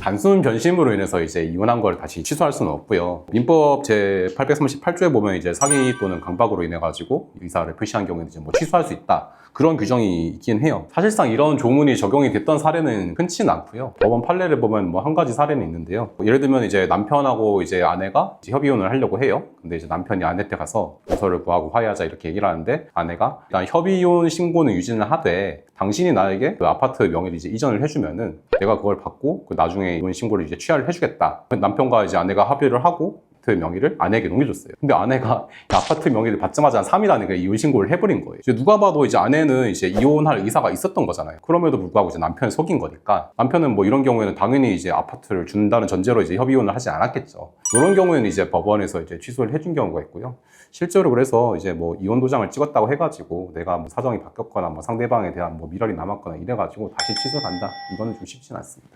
단순 변심으로 인해서 이제 이혼한 걸 다시 취소할 수는 없고요. 민법 제 838조에 보면 이제 사기 또는 강박으로 인해 가지고 의사를 표시한 경우에는 이제 뭐 취소할 수 있다. 그런 규정이 있긴 해요. 사실상 이런 조문이 적용이 됐던 사례는 흔치는 않고요. 법원 판례를 보면 뭐 한 가지 사례는 있는데요. 뭐 예를 들면 이제 남편하고 이제 아내가 이제 협의혼을 하려고 해요. 근데 이제 남편이 아내한테 가서 용서를 구하고 화해하자 이렇게 얘기를 하는데 아내가 일단 협의혼 신고는 유지는 하되 당신이 나에게 그 아파트 명의를 이제 이전을 해주면은 내가 그걸 받고 그 나중에 이혼 신고를 이제 취하를 해주겠다. 남편과 이제 아내가 합의를 하고 아파트 명의를 아내에게 넘겨줬어요. 근데 아내가 이 아파트 명의를 받자마자 한 3일 안에 이혼 신고를 해버린 거예요. 이제 누가 봐도 이제 아내는 이제 이혼할 의사가 있었던 거잖아요. 그럼에도 불구하고 이제 남편을 속인 거니까 남편은 뭐 이런 경우에는 당연히 이제 아파트를 준다는 전제로 이제 협의혼을 하지 않았겠죠. 이런 경우에는 이제 법원에서 이제 취소를 해준 경우가 있고요. 실제로 그래서 이제 뭐 이혼 도장을 찍었다고 해가지고 내가 뭐 사정이 바뀌었거나 뭐 상대방에 대한 뭐 미련이 남았거나 이래가지고 다시 취소를 한다. 이거는 좀 쉽진 않습니다.